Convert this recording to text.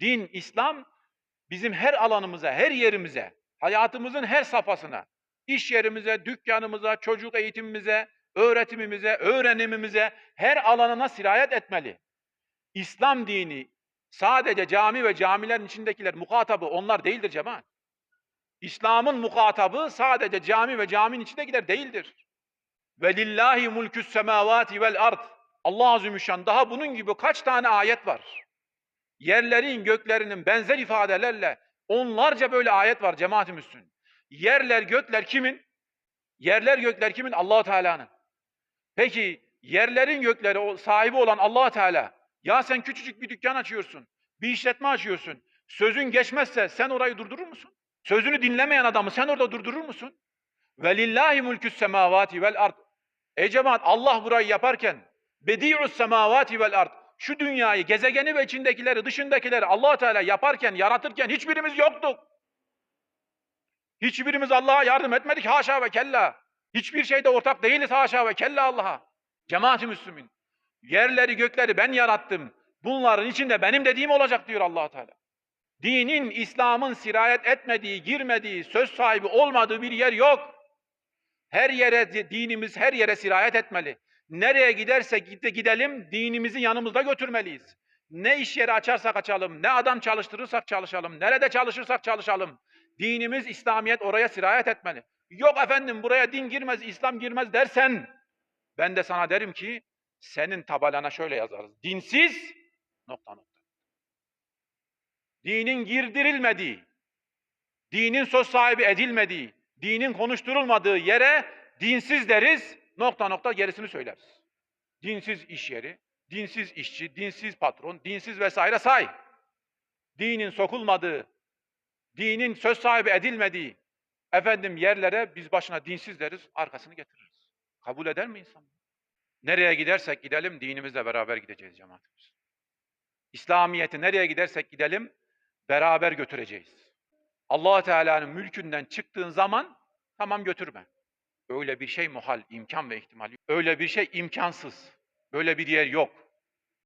Din, İslam bizim her alanımıza, her yerimize, hayatımızın her safhasına, iş yerimize, dükkanımıza, çocuk eğitimimize, öğretimimize, öğrenimimize, her alanına sirayet etmeli. İslam dini sadece cami ve camilerin içindekiler muhatabı onlar değildir cemaat. İslam'ın muhatabı sadece cami ve caminin içindekiler değildir. Ve lillahi mulkü's semavati vel ard. Allah Azimüşşan daha bunun gibi kaç tane ayet var. Yerlerin göklerinin benzer ifadelerle onlarca böyle ayet var cemaat-i Müslümin. Yerler gökler kimin? Yerler gökler kimin? Allah Teala'nın. Peki yerlerin gökleri o- sahibi olan Allah Teala ya sen küçücük bir dükkan açıyorsun, bir işletme açıyorsun. Sözün geçmezse sen orayı durdurur musun? Sözünü dinlemeyen adamı sen orada durdurur musun? Ve lillahi mulkü's semavati vel ard. Ey cemaat Allah burayı yaparken bedi'us semavati vel ard. Şu dünyayı, gezegeni ve içindekileri, dışındakileri Allah Teala yaparken, yaratırken hiçbirimiz yoktuk. Hiçbirimiz Allah'a yardım etmedik haşa ve kella. Hiçbir şeyde ortak değiliz haşa ve kella Allah'a. Cemaat-i Müslümin. Yerleri gökleri ben yarattım. Bunların içinde benim dediğim olacak diyor allah Teala. Dinin, İslam'ın sirayet etmediği, girmediği, söz sahibi olmadığı bir yer yok. Her yere, di- dinimiz her yere sirayet etmeli. Nereye gidersek gide- gidelim, dinimizi yanımızda götürmeliyiz. Ne iş yeri açarsak açalım, ne adam çalıştırırsak çalışalım, nerede çalışırsak çalışalım. Dinimiz, İslamiyet oraya sirayet etmeli. Yok efendim buraya din girmez, İslam girmez dersen, ben de sana derim ki, senin tabelana şöyle yazarız. Dinsiz, nokta nokta. Dinin girdirilmediği, dinin söz sahibi edilmediği, dinin konuşturulmadığı yere dinsiz deriz, nokta nokta gerisini söyleriz. Dinsiz iş yeri, dinsiz işçi, dinsiz patron, dinsiz vesaire say. Dinin sokulmadığı, dinin söz sahibi edilmediği efendim yerlere biz başına dinsiz deriz, arkasını getiririz. Kabul eder mi insan? Nereye gidersek gidelim dinimizle beraber gideceğiz cemaatimiz. İslamiyeti nereye gidersek gidelim beraber götüreceğiz. Allah Teala'nın mülkünden çıktığın zaman tamam götürme. Öyle bir şey muhal, imkan ve ihtimal. Öyle bir şey imkansız. Böyle bir yer yok.